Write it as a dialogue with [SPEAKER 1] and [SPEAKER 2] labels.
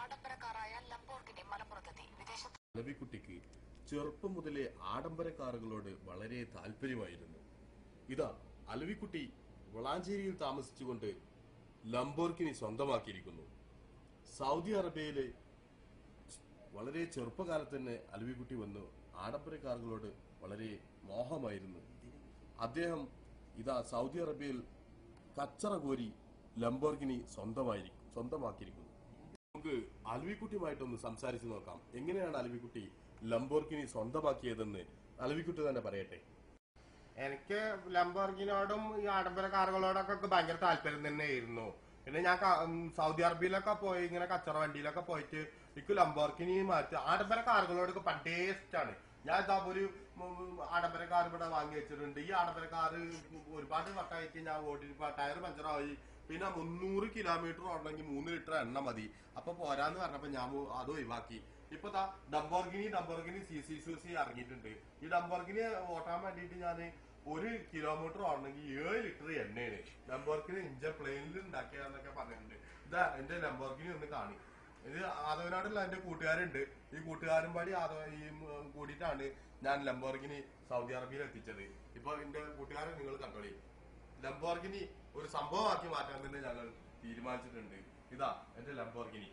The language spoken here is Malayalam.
[SPEAKER 1] ആഡംബര കാറായ ലംബോർഗിനി മലപ്പുറത്തെത്തി വിദേശത്ത്
[SPEAKER 2] ലവിക്കുട്ടിക്ക് ചെറുപ്പം മുതലേ ആഡംബര കാറുകളോട് വളരെ താല്പര്യമായിരുന്നു. ഇതാ അലവിക്കുട്ടി വളാഞ്ചേരിയിൽ താമസിച്ചുകൊണ്ട് ലംബോർക്കിനി സ്വന്തമാക്കിയിരിക്കുന്നു. സൗദി അറേബ്യയിലെ വളരെ ചെറുപ്പകാലത്ത് തന്നെ അലവിക്കുട്ടി വന്നു ആഡംബര കാറുകളോട് വളരെ മോഹമായിരുന്നു. അദ്ദേഹം ഇതാ സൗദി അറേബ്യയിൽ കച്ചറ കോരി ലംബോർഗിനി സ്വന്തമായി സ്വന്തമാക്കിയിരിക്കുന്നു. നമുക്ക് അലവിക്കുട്ടിയുമായിട്ടൊന്ന് സംസാരിച്ചു നോക്കാം. എങ്ങനെയാണ് അലവിക്കുട്ടി ലംബോർഗിനി സ്വന്തമാക്കിയതെന്ന്? അലവിക്കുട്ടി തന്നെ പറയട്ടെ.
[SPEAKER 3] എനിക്ക് ലംബോർഗിനോടും ഈ ആഡംബര കാറുകളോടൊക്കെ ഭയങ്കര താല്പര്യം തന്നെയായിരുന്നു. പിന്നെ ഞാൻ സൗദി അറേബ്യയിലൊക്കെ പോയി ഇങ്ങനെ കച്ചറ വണ്ടിയിലൊക്കെ പോയിട്ട് എനിക്ക് ലംബോർഗിനി മാറ്റി. ആഡംബര കാറുകളോടൊക്കെ പണ്ടേ ഇഷ്ടമാണ് ഞാൻ ഇതാ ഒരു ആഡംബര കാർ ഇവിടെ വാങ്ങി വെച്ചിട്ടുണ്ട്. ഈ ആഡംബര കാർ ഒരുപാട് വട്ടമായിട്ട് ഞാൻ ഓടി ടയർ പഞ്ചറായി. പിന്നെ മുന്നൂറ് കിലോമീറ്റർ ഓടണമെങ്കിൽ മൂന്ന് ലിറ്റർ എണ്ണ മതി. അപ്പൊ പോരാന്ന് പറഞ്ഞപ്പോ ഞാൻ അത് ഒഴിവാക്കി. ഇപ്പൊ ദാ Lamborghini Lamborghini C C C C ഇറങ്ങിയിട്ടുണ്ട്. ഈ ഡംബോർഗിനി ഓട്ടാൻ വേണ്ടിയിട്ട് ഞാൻ ഒരു കിലോമീറ്റർ ഓടണമെങ്കിൽ ഏഴ് ലിറ്റർ എണ്ണയാണ്. ലംബോർഗിനി ഇഞ്ചൻ പ്ലെയിനിൽ ഉണ്ടാക്കിയാന്നൊക്കെ പറഞ്ഞിട്ടുണ്ട്. ഇതാ എന്റെ ലംബോർഗിനി ഒന്ന് കാണി. ഇത് ആദവനാടുള്ള എന്റെ കൂട്ടുകാരുണ്ട്. ഈ കൂട്ടുകാരും പാടി ആദവ ഈ കൂടിയിട്ടാണ് ഞാൻ ലംബോർഗിനി സൗദി അറേബ്യയിൽ എത്തിച്ചത്. ഇപ്പൊ എന്റെ കൂട്ടുകാരെ നിങ്ങൾ കണ്ടോളി. ലംബോർഗിനി ഒരു സംഭവമാക്കി മാറ്റാൻ തന്നെ ഞങ്ങൾ തീരുമാനിച്ചിട്ടുണ്ട്. ഇതാ എന്റെ ലംബോർഗിനി